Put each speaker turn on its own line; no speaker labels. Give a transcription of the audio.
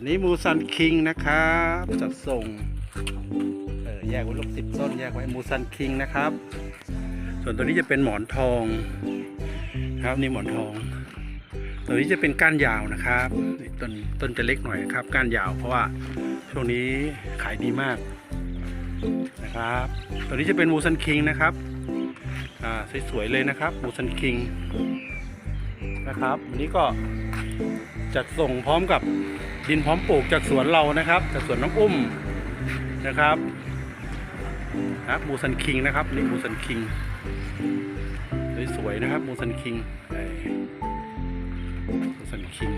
อันนี้มูซันคิงนะครับจัดส่งเออแยกไว้ลูกสิบต้น แยกไว้มูซันคิงนะครับ ส่วนตัวนี้จะเป็นหมอนทองครับนี่หมอนทอง ตัวนี้จะเป็นก้านยาวนะครับต้นต้นจะเล็กหน่อยครับ ก้านยาวเพราะว่าช่วงนี้ขายดีมากนะครับ ตัวนี้จะเป็นมูซันคิงนะครับอ่าสวยๆเลยนะครับมูซันคิงนะครับอันนี้ก็จัดส่งพร้อมกับ ดินพร้อมปลูกจากสวนเรานะครับ จากสวนน้องอุ้มนะครับนะบมูซันคิงนะครับนี่มูซันคิงสวยๆนะครับมูซันคิงมูซันคิง